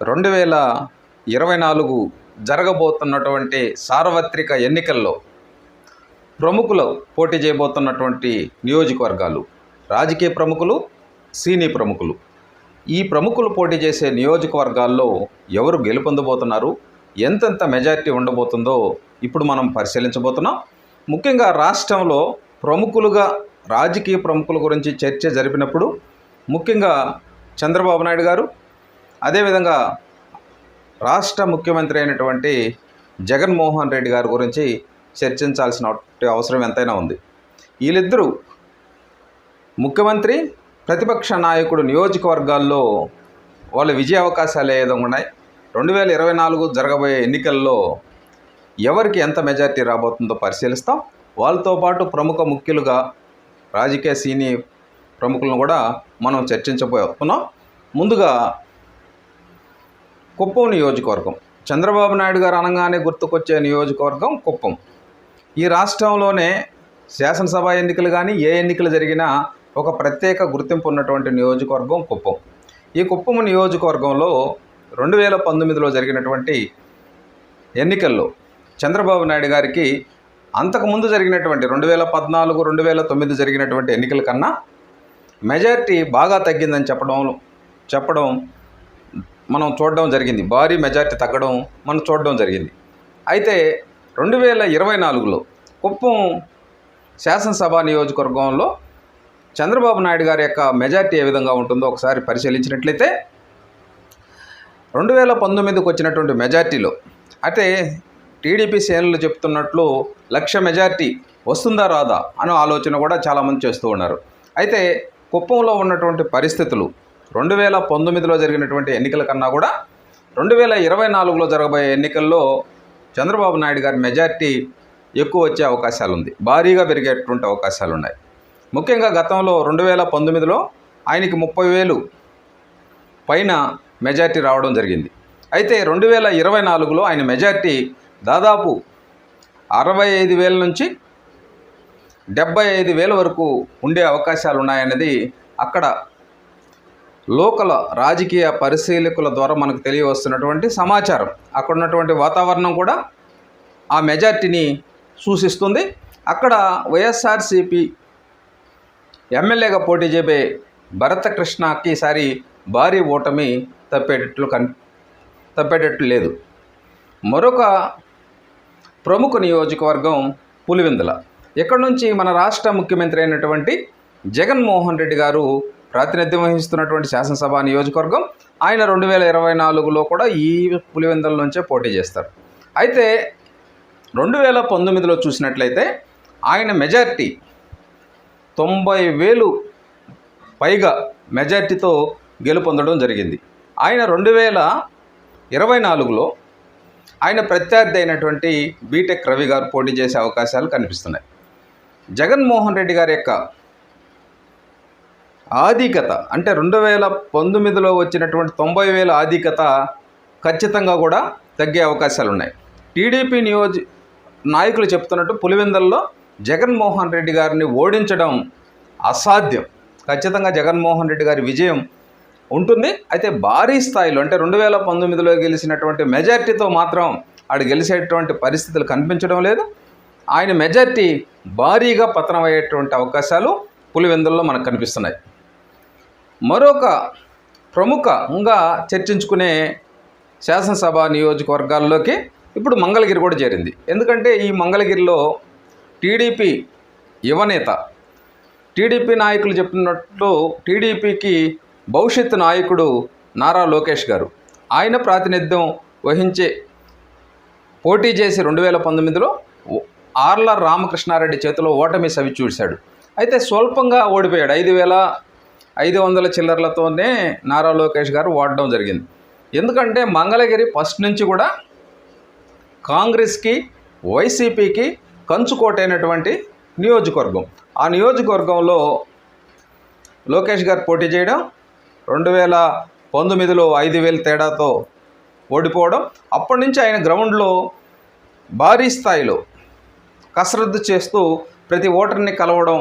రెండు వేల ఇరవై నాలుగు జరగబోతున్నటువంటి సార్వత్రిక ఎన్నికల్లో ప్రముఖులు పోటీ చేయబోతున్నటువంటి నియోజకవర్గాలు రాజకీయ ప్రముఖులు సీనీ ప్రముఖులు. ఈ ప్రముఖులు పోటీ చేసే నియోజకవర్గాల్లో ఎవరు గెలుపొందబోతున్నారు? ఎంతెంత మెజారిటీ ఉండబోతుందో ఇప్పుడు మనం పరిశీలించబోతున్నాం. ముఖ్యంగా రాష్ట్రంలో ప్రముఖులుగా రాజకీయ ప్రముఖుల గురించి చర్చ జరిపినప్పుడు ముఖ్యంగా చంద్రబాబు నాయుడు గారు అదేవిధంగా రాష్ట్ర ముఖ్యమంత్రి అయినటువంటి జగన్మోహన్ రెడ్డి గారి గురించి చర్చించాల్సిన అవసరం ఎంతైనా ఉంది. వీళ్ళిద్దరూ ముఖ్యమంత్రి ప్రతిపక్ష నాయకుడు నియోజకవర్గాల్లో వాళ్ళ విజయ అవకాశాలు ఏ విధంగా ఉన్నాయి? రెండు వేల ఇరవై నాలుగు జరగబోయే ఎన్నికల్లో ఎవరికి ఎంత మెజార్టీ రాబోతుందో పరిశీలిస్తాం. వాళ్ళతో పాటు ప్రముఖ ముఖ్యులుగా రాజకీయ సీని ప్రముఖులను కూడా మనం చర్చించబోతున్నాం. ముందుగా కుప్పం నియోజకవర్గం. చంద్రబాబు నాయుడు గారు అనగానే గుర్తుకొచ్చే నియోజకవర్గం కుప్పం. ఈ రాష్ట్రంలోనే శాసనసభ ఎన్నికలు కానీ ఏ ఎన్నికలు జరిగినా ఒక ప్రత్యేక గుర్తింపు ఉన్నటువంటి నియోజకవర్గం కుప్పం. ఈ కుప్పం నియోజకవర్గంలో రెండు వేల పంతొమ్మిదిలో జరిగినటువంటి ఎన్నికల్లో చంద్రబాబు నాయుడు గారికి అంతకుముందు జరిగినటువంటి రెండు వేల పద్నాలుగు రెండు వేల తొమ్మిది జరిగినటువంటి ఎన్నికల కన్నా మెజారిటీ బాగా తగ్గిందని చెప్పడం చెప్పడం మనం చూడడం జరిగింది. భారీ మెజార్టీ తగ్గడం మనం చూడడం జరిగింది. అయితే రెండు వేల ఇరవై నాలుగులో కుప్పం శాసనసభ నియోజకవర్గంలో చంద్రబాబు నాయుడు గారి యొక్క మెజార్టీ ఏ విధంగా ఉంటుందో ఒకసారి పరిశీలించినట్లయితే రెండు వేల పంతొమ్మిదికి వచ్చినటువంటి మెజార్టీలో అయితే టీడీపీ శ్రేణులు చెప్తున్నట్లు లక్ష మెజార్టీ వస్తుందా రాదా అనే ఆలోచన కూడా చాలామంది చేస్తూ ఉన్నారు. అయితే కుప్పంలో ఉన్నటువంటి పరిస్థితులు రెండు వేల పంతొమ్మిదిలో జరిగినటువంటి ఎన్నికల కన్నా కూడా రెండు వేల ఇరవై నాలుగులో జరగబోయే ఎన్నికల్లో చంద్రబాబు నాయుడు గారి మెజార్టీ ఎక్కువ వచ్చే అవకాశాలు ఉంది భారీగా పెరిగేటువంటి అవకాశాలు ఉన్నాయి ముఖ్యంగా గతంలో రెండు వేల పంతొమ్మిదిలో ఆయనకి ముప్పై వేలు పైన మెజార్టీ రావడం జరిగింది. అయితే రెండు వేల ఇరవై నాలుగులో ఆయన మెజార్టీ దాదాపు అరవై ఐదు వేల నుంచి డెబ్బై ఐదు వేల వరకు ఉండే అవకాశాలు ఉన్నాయన్నది అక్కడ లోకల రాజకీయ పరిశీలకుల ద్వారా మనకు తెలియవస్తున్నటువంటి సమాచారం. అక్కడ ఉన్నటువంటి వాతావరణం కూడా ఆ మెజార్టీని సూచిస్తుంది. అక్కడ వైఎస్ఆర్సిపి ఎమ్మెల్యేగా పోటీ చేపే భరత కృష్ణకి ఈసారి భారీ ఓటమి తప్పేటట్లు కన్ తప్పేటట్లు లేదు. మరొక ప్రముఖ నియోజకవర్గం పులివెందుల. ఇక్కడ నుంచి మన రాష్ట్ర ముఖ్యమంత్రి అయినటువంటి జగన్మోహన్ రెడ్డి గారు ప్రాతినిధ్యం వహిస్తున్నటువంటి శాసనసభ నియోజకవర్గం ఆయన రెండు వేల ఇరవై నాలుగులో కూడా ఈ పులివెందుల నుంచే పోటీ చేస్తారు. అయితే రెండు వేల పంతొమ్మిదిలో చూసినట్లయితే ఆయన మెజార్టీ తొంభై వేలు పైగా మెజార్టీతో గెలుపొందడం జరిగింది. ఆయన రెండు వేల ఇరవై నాలుగులో ఆయన ప్రత్యర్థి అయినటువంటి బీటెక్ రవి గారు పోటీ చేసే అవకాశాలు కనిపిస్తున్నాయి. జగన్మోహన్ రెడ్డి గారి యొక్క ఆధికత అంటే రెండు వేల పంతొమ్మిదిలో వచ్చినటువంటి తొంభై వేల ఆధికత ఖచ్చితంగా కూడా తగ్గే అవకాశాలు ఉన్నాయి. టీడీపీ నియోజ నాయకులు చెప్తున్నట్టు పులివెందల్లో జగన్మోహన్ రెడ్డి గారిని ఓడించడం అసాధ్యం. ఖచ్చితంగా జగన్మోహన్ రెడ్డి గారి విజయం ఉంటుంది. అయితే భారీ స్థాయిలో అంటే రెండు వేల పంతొమ్మిదిలో గెలిచినటువంటి మెజార్టీతో మాత్రం ఆడు గెలిచేటువంటి పరిస్థితులు కనిపించడం లేదు. ఆయన మెజార్టీ భారీగా పతనం అయ్యేటువంటి అవకాశాలు పులివెందుల్లో మనకు కనిపిస్తున్నాయి. మరొక ప్రముఖంగా చర్చించుకునే శాసనసభ నియోజకవర్గాల్లోకి ఇప్పుడు మంగళగిరి కూడా చేరింది. ఎందుకంటే ఈ మంగళగిరిలో టీడీపీ యువనేత టీడీపీ నాయకులు చెప్పినట్లు టీడీపీకి భవిష్యత్తు నాయకుడు నారా లోకేష్ గారు. ఆయన ప్రాతినిధ్యం వహించే పోటీ చేసి రెండు వేల పంతొమ్మిదిలో ఆర్ల రామకృష్ణారెడ్డి చేతిలో ఓటమి సవి చూశాడు. అయితే స్వల్పంగా ఓడిపోయాడు. ఐదు వేల ఐదు వందల చిల్లర్లతోనే నారా లోకేష్ గారు ఓడడం జరిగింది. ఎందుకంటే మంగళగిరి ఫస్ట్ నుంచి కూడా కాంగ్రెస్కి వైసీపీకి కంచుకోటైనటువంటి నియోజకవర్గం. ఆ నియోజకవర్గంలో లోకేష్ గారు పోటీ చేయడం రెండు వేల పంతొమ్మిదిలో ఐదు వేల తేడాతో ఓడిపోవడం అప్పటి నుంచి ఆయన గ్రౌండ్లో భారీ స్థాయిలో కసరత్తు చేస్తూ ప్రతి ఓటర్ని కలవడం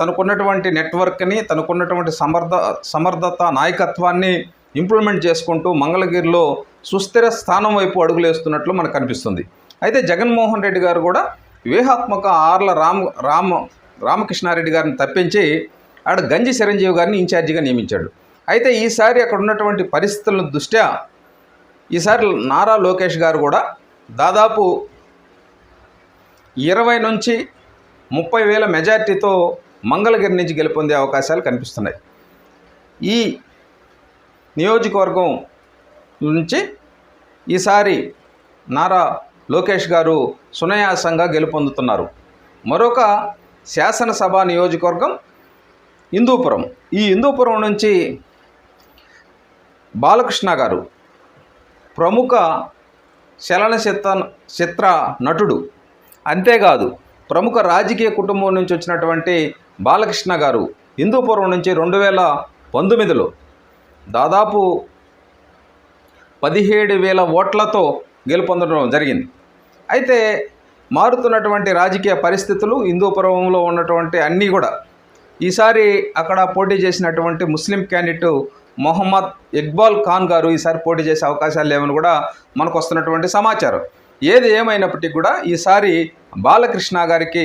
తనకున్నటువంటి నెట్వర్క్ని తనకున్నటువంటి సమర్థ సమర్థత నాయకత్వాన్ని ఇంప్లిమెంట్ చేసుకుంటూ మంగళగిరిలో సుస్థిర స్థానం వైపు అడుగులేస్తున్నట్లు మనకు కనిపిస్తుంది. అయితే జగన్మోహన్ రెడ్డి గారు కూడా వ్యూహాత్మక ఆర్ల రామ్ రామ రామకృష్ణారెడ్డి గారిని తప్పించి ఆడ గంజి చిరంజీవి గారిని ఇన్ఛార్జిగా నియమించాడు. అయితే ఈసారి అక్కడ ఉన్నటువంటి పరిస్థితుల దృష్ట్యా ఈసారి నారా లోకేష్ గారు కూడా దాదాపు ఇరవై నుంచి ముప్పై వేల మెజార్టీతో మంగళగిరి నుంచి గెలుపొందే అవకాశాలు కనిపిస్తున్నాయి. ఈ నియోజకవర్గం నుంచి ఈసారి నారా లోకేష్ గారు సునాయాసంగా గెలుపొందుతున్నారు. మరొక శాసనసభ నియోజకవర్గం హిందూపురం ఈ హిందూపురం నుంచి బాలకృష్ణ గారు ప్రముఖ చలనచిత్ర చిత్ర నటుడు. అంతేకాదు ప్రముఖ రాజకీయ కుటుంబం నుంచి వచ్చినటువంటి బాలకృష్ణ గారు హిందూపురం నుంచి రెండు వేల పంతొమ్మిదిలో దాదాపు పదిహేడు వేల ఓట్లతో గెలుపొందడం జరిగింది. అయితే మారుతున్నటువంటి రాజకీయ పరిస్థితులు హిందూపురంలో ఉన్నటువంటి అన్నీ కూడా ఈసారి అక్కడ పోటీ చేసినటువంటి ముస్లిం క్యాండిడేట్ మొహమ్మద్ ఇక్బాల్ ఖాన్ గారు ఈసారి పోటీ చేసే అవకాశాలు లేవని కూడా మనకు వస్తున్నటువంటి సమాచారం. ఏది ఏమైనప్పటికీ కూడా ఈసారి బాలకృష్ణ గారికి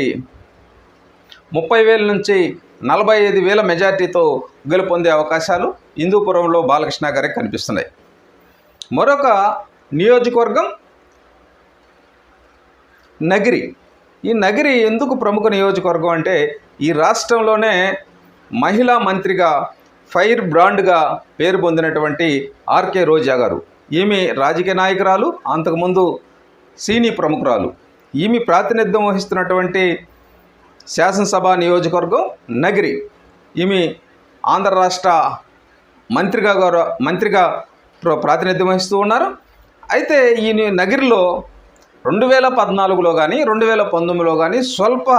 ముప్పై వేల నుంచి నలభై ఐదు వేల మెజార్టీతో గెలుపొందే అవకాశాలు హిందూపురంలో బాలకృష్ణ గారికి కనిపిస్తున్నాయి. మరొక నియోజకవర్గం నగిరి. ఈ నగిరి ఎందుకు ప్రముఖ నియోజకవర్గం అంటే ఈ రాష్ట్రంలోనే మహిళా మంత్రిగా ఫైర్ బ్రాండ్గా పేరు పొందినటువంటి ఆర్కే రోజా గారు. ఈమె రాజకీయ నాయకురాలు అంతకుముందు సీనీ ప్రముఖురాలు. ఈమె ప్రాతినిధ్యం వహిస్తున్నటువంటి శాసనసభ నియోజకవర్గం నగిరి. ఈమె ఆంధ్ర రాష్ట్ర మంత్రిగా గారు మంత్రిగా ప్రాతినిధ్యం వహిస్తూ ఉన్నారు. అయితే ఈ నగిరిలో రెండు వేల పద్నాలుగులో కానీ రెండు వేల పంతొమ్మిదిలో కానీ స్వల్ప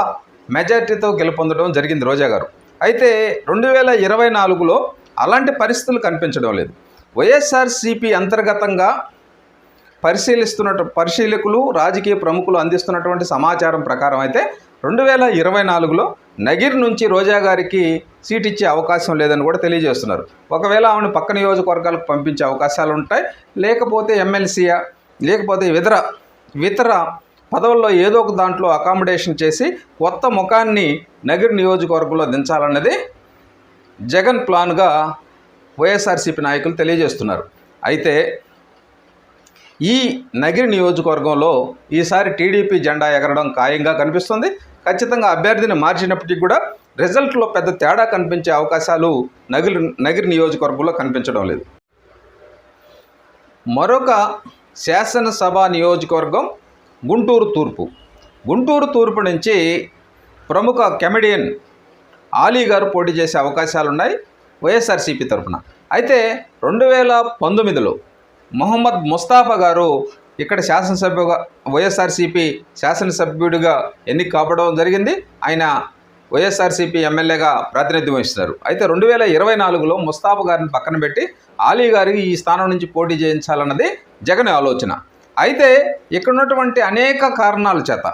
మెజార్టీతో గెలుపొందడం జరిగింది రోజా గారు. అయితే రెండు వేల ఇరవై నాలుగులో అలాంటి పరిస్థితులు కనిపించడం లేదు. వైఎస్ఆర్సిపి అంతర్గతంగా పరిశీలిస్తున్న పరిశీలకులు రాజకీయ ప్రముఖులు అందిస్తున్నటువంటి సమాచారం ప్రకారం అయితే రెండు వేల ఇరవై నాలుగులో నగిర్ నుంచి రోజా గారికి సీట్ ఇచ్చే అవకాశం లేదని కూడా తెలియజేస్తున్నారు. ఒకవేళ ఆమెను పక్క నియోజకవర్గాలకు పంపించే అవకాశాలు ఉంటాయి. లేకపోతే ఎమ్మెల్సీయా లేకపోతే ఇతర ఇతర పదవుల్లో ఏదో ఒక దాంట్లో అకామిడేషన్ చేసి కొత్త ముఖాన్ని నగిర్ నియోజకవర్గంలో దించాలన్నది జగన్ ప్లాన్గా వైఎస్ఆర్సీపీ నాయకులు తెలియజేస్తున్నారు. అయితే ఈ నగిరి నియోజకవర్గంలో ఈసారి టీడీపీ జెండా ఎగరడం ఖాయంగా కనిపిస్తుంది. ఖచ్చితంగా అభ్యర్థిని మార్చినప్పటికీ కూడా రిజల్ట్లో పెద్ద తేడా కనిపించే అవకాశాలు నగిరి నగిరి నియోజకవర్గంలో కనిపించడం లేదు. మరొక శాసనసభ నియోజకవర్గం గుంటూరు తూర్పు. గుంటూరు తూర్పు నుంచి ప్రముఖ కెమెడియన్ ఆలీ గారు పోటీ చేసే అవకాశాలు ఉన్నాయి వైఎస్ఆర్సీపీ తరఫున అయితే రెండు వేల పంతొమ్మిదిలో మొహమ్మద్ ముస్తాఫా గారు ఇక్కడ శాసనసభ్యుగా వైఎస్ఆర్సీపీ శాసనసభ్యుడిగా ఎన్నిక కావడం జరిగింది. ఆయన వైఎస్ఆర్సీపీ ఎమ్మెల్యేగా ప్రాతినిధ్యం వహిస్తున్నారు. అయితే రెండు వేల ఇరవై నాలుగులో ముస్తాఫా గారిని పక్కన పెట్టి ఆలీ గారికి ఈ స్థానం నుంచి పోటీ చేయించాలన్నది జగన్ ఆలోచన. అయితే ఇక్కడ ఉన్నటువంటి అనేక కారణాల చేత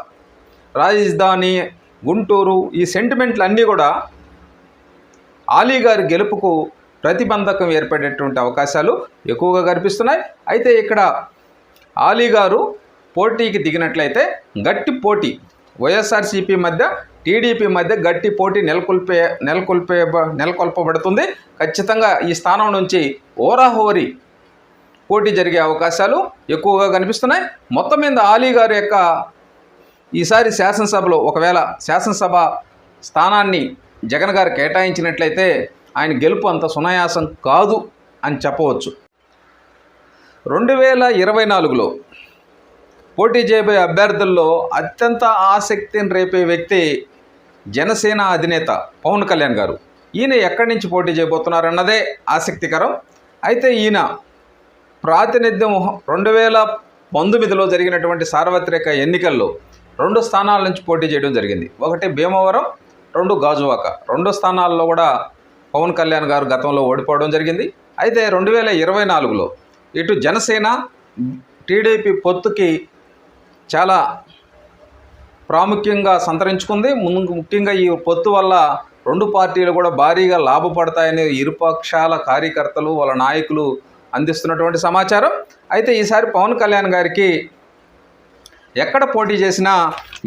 రాజధాని గుంటూరు ఈ సెంటిమెంట్లు అన్నీ కూడా ఆలీ గారి గెలుపుకు ప్రతిబంధకం ఏర్పడేటువంటి అవకాశాలు ఎక్కువగా కనిపిస్తున్నాయి. అయితే ఇక్కడ ఆలీ గారు పోటీకి దిగినట్లయితే గట్టి పోటీ వైఎస్ఆర్సీపీ మధ్య టీడీపీ మధ్య గట్టి పోటీ నెలకొల్పే నెలకొల్పే నెలకొల్పబడుతుంది. ఖచ్చితంగా ఈ స్థానం నుంచి ఓరాహోరీ పోటీ జరిగే అవకాశాలు ఎక్కువగా కనిపిస్తున్నాయి. మొత్తం మీద ఆలీ గారి యొక్క ఈసారి శాసనసభలో ఒకవేళ శాసనసభ స్థానాన్ని జగన్ గారు కేటాయించినట్లయితే ఆయన గెలుపు అంత సునాయాసం కాదు అని చెప్పవచ్చు. రెండు వేల ఇరవై నాలుగులో పోటీ చేయబోయే అభ్యర్థుల్లో అత్యంత ఆసక్తిని రేపే వ్యక్తి జనసేన అధినేత పవన్ కళ్యాణ్ గారు. ఈయన ఎక్కడి నుంచి పోటీ చేయబోతున్నారన్నదే ఆసక్తికరం. అయితే ఈయన ప్రాతినిధ్యం రెండు వేల పంతొమ్మిదిలో జరిగినటువంటి సార్వత్రిక ఎన్నికల్లో రెండు స్థానాల నుంచి పోటీ చేయడం జరిగింది. ఒకటి భీమవరం రెండు గాజువాక. రెండు స్థానాల్లో కూడా పవన్ కళ్యాణ్ గారు గతంలో ఓడిపోవడం జరిగింది. అయితే రెండు వేల ఇరవై నాలుగులో ఇటు జనసేన టీడీపీ పొత్తుకి చాలా ప్రాముఖ్యంగా సంతరించుకుంది. ముందు ముఖ్యంగా ఈ పొత్తు వల్ల రెండు పార్టీలు కూడా భారీగా లాభపడతాయని ఇరుపక్షాల కార్యకర్తలు వాళ్ళ నాయకులు అందిస్తున్నటువంటి సమాచారం. అయితే ఈసారి పవన్ కళ్యాణ్ గారికి ఎక్కడ పోటీ చేసినా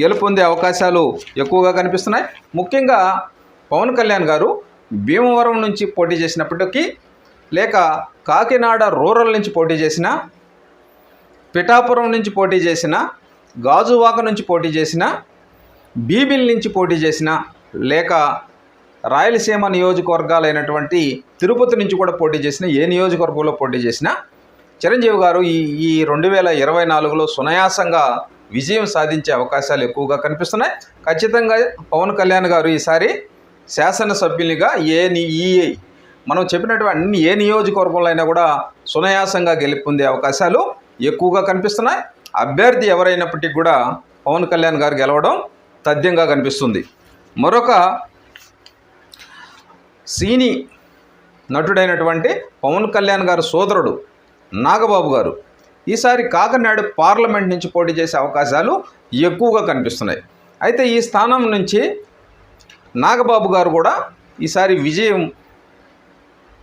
గెలుపొందే అవకాశాలు ఎక్కువగా కనిపిస్తున్నాయి. ముఖ్యంగా పవన్ కళ్యాణ్ గారు భీమవరం నుంచి పోటీ చేసినప్పటికీ లేక కాకినాడ రూరల్ నుంచి పోటీ చేసిన పిఠాపురం నుంచి పోటీ చేసిన గాజువాక నుంచి పోటీ చేసిన బీబిల్ నుంచి పోటీ చేసిన లేక రాయలసీమ నియోజకవర్గాలైనటువంటి తిరుపతి నుంచి కూడా పోటీ చేసిన ఏ నియోజకవర్గంలో పోటీ చేసినా చిరంజీవి గారు ఈ ఈ రెండు వేల ఇరవై నాలుగులో సునాయాసంగా విజయం సాధించే అవకాశాలు ఎక్కువగా కనిపిస్తున్నాయి. ఖచ్చితంగా పవన్ కళ్యాణ్ గారు ఈసారి శాసనసభ్యునిగా ఏ ఈ మనం చెప్పినటువంటి అన్ని ఏ నియోజకవర్గంలో అయినా కూడా సునాయాసంగా గెలుపొందే అవకాశాలు ఎక్కువగా కనిపిస్తున్నాయి. అభ్యర్థి ఎవరైనప్పటికీ కూడా పవన్ కళ్యాణ్ గారు గెలవడం తథ్యంగా కనిపిస్తుంది. మరొక సీని నటుడైనటువంటి పవన్ కళ్యాణ్ గారు సోదరుడు నాగబాబు గారు ఈసారి కాకినాడ పార్లమెంట్ నుంచి పోటీ చేసే అవకాశాలు ఎక్కువగా కనిపిస్తున్నాయి. అయితే ఈ స్థానం నుంచి నాగబాబు గారు కూడా ఈసారి విజయం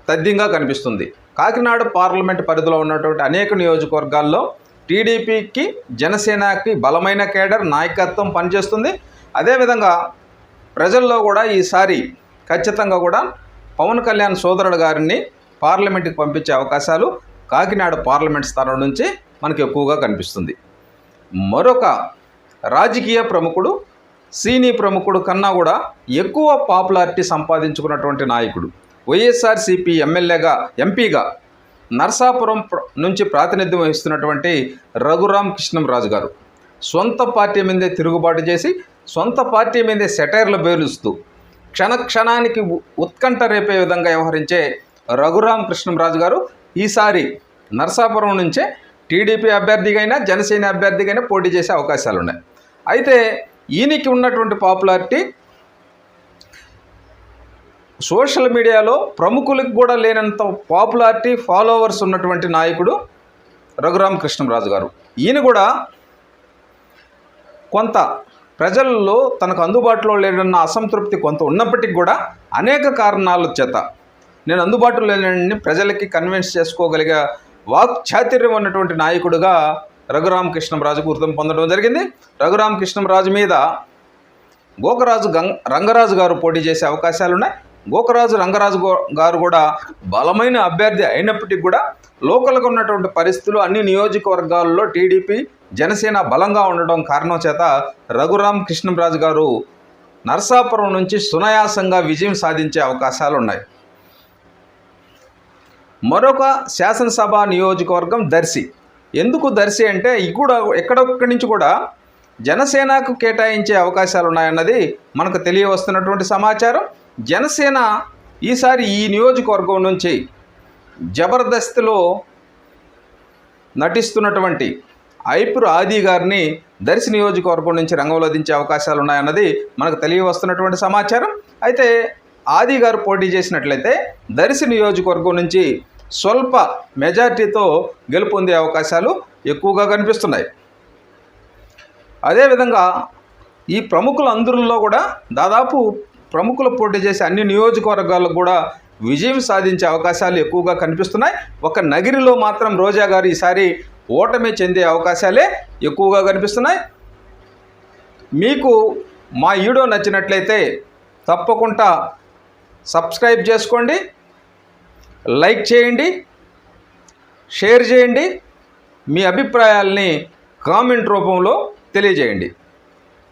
తథ్యంగా కనిపిస్తుంది. కాకినాడ పార్లమెంట్ పరిధిలో ఉన్నటువంటి అనేక నియోజకవర్గాల్లో టీడీపీకి జనసేనకి బలమైన కేడర్ నాయకత్వం పనిచేస్తుంది. అదేవిధంగా ప్రజల్లో కూడా ఈసారి ఖచ్చితంగా కూడా పవన్ కళ్యాణ్ సోదరుడు గారిని పార్లమెంట్కి పంపించే అవకాశాలు కాకినాడ పార్లమెంట్ స్థానం నుంచి మనకు ఎక్కువగా కనిపిస్తుంది. మరొక రాజకీయ ప్రముఖుడు సీనీ ప్రముఖుడు కన్నా కూడా ఎక్కువ పాపులారిటీ సంపాదించుకున్నటువంటి నాయకుడు. వైఎస్ఆర్సీపీ ఎమ్మెల్యేగా ఎంపీగా నర్సాపురం నుంచి ప్రాతినిధ్యం వహిస్తున్నటువంటి రఘురామ్ కృష్ణంరాజు గారు. సొంత పార్టీ మీదే తిరుగుబాటు చేసి సొంత పార్టీ మీదే సెటైర్లు బేలుస్తూ క్షణ క్షణానికి ఉ- ఉత్కంఠ రేపే విధంగా వ్యవహరించే రఘురామ్ కృష్ణంరాజు గారు ఈసారి నర్సాపురం నుంచే టీడీపీ అభ్యర్థిగైనా జనసేన అభ్యర్థిగైనా పోటీ చేసే అవకాశాలున్నాయి. అయితే ఈయనకి ఉన్నటువంటి పాపులారిటీ సోషల్ మీడియాలో ప్రముఖులకు కూడా లేనంత పాపులారిటీ ఫాలోవర్స్ ఉన్నటువంటి నాయకుడు రఘురామ కృష్ణరాజు గారు. ఈయన కూడా కొంత ప్రజల్లో తనకు అందుబాటులో లేనన్న అసంతృప్తి కొంత ఉన్నప్పటికీ కూడా అనేక కారణాల చేత నేను అందుబాటులో లేనని ప్రజలకి కన్విన్స్ చేసుకోగలిగే వాక్ చాతుర్యం ఉన్నటువంటి నాయకుడుగా రఘురామకృష్ణరాజు గుర్తింపు పొందడం జరిగింది. రఘురామ కృష్ణరాజు మీద గోకరాజు గంగ రంగరాజు గారు పోటీ చేసే అవకాశాలు ఉన్నాయి గోకరాజు రంగరాజు గారు కూడా బలమైన అభ్యర్థి అయినప్పటికీ కూడా లోకల్గా ఉన్నటువంటి పరిస్థితులు అన్ని నియోజకవర్గాల్లో టీడీపీ జనసేన బలంగా ఉండడం కారణం చేత రఘురామ్ కృష్ణరాజు గారు నర్సాపురం నుంచి సునాయాసంగా విజయం సాధించే అవకాశాలు ఉన్నాయి మరొక శాసనసభ నియోజకవర్గం దర్శి. ఎందుకు దర్శి అంటే ఇక్కడ కూడా ఎక్కడొక్కడి నుంచి కూడా జనసేనకు కేటాయించే అవకాశాలు ఉన్నాయన్నది మనకు తెలియవస్తున్నటువంటి సమాచారం. జనసేన ఈసారి ఈ నియోజకవర్గం నుంచి జబర్దస్త్లో నటిస్తున్నటువంటి ఐపురు ఆది గారిని దర్శి నియోజకవర్గం నుంచి రంగంలో దించే అవకాశాలు ఉన్నాయన్నది మనకు తెలియవస్తున్నటువంటి సమాచారం. అయితే ఆది గారు పోటీ చేసినట్లయితే దర్శి నియోజకవర్గం నుంచి స్వల్ప మెజార్టీతో గెలుపొందే అవకాశాలు ఎక్కువగా కనిపిస్తున్నాయి. అదేవిధంగా ఈ ప్రముఖుల అందరిలో కూడా దాదాపు ప్రముఖులు పోటీ చేసే అన్ని నియోజకవర్గాలకు కూడా విజయం సాధించే అవకాశాలు ఎక్కువగా కనిపిస్తున్నాయి. ఒక నగిరిలో మాత్రం రోజా గారు ఈసారి ఓటమి చెందే అవకాశాలే ఎక్కువగా కనిపిస్తున్నాయి. మీకు మా వీడియో నచ్చినట్లయితే తప్పకుండా సబ్స్క్రైబ్ చేసుకోండి. లైక్ చేయండి షేర్ చేయండి మీ అభిప్రాయాల్ని కామెంట్ రూపంలో తెలియజేయండి.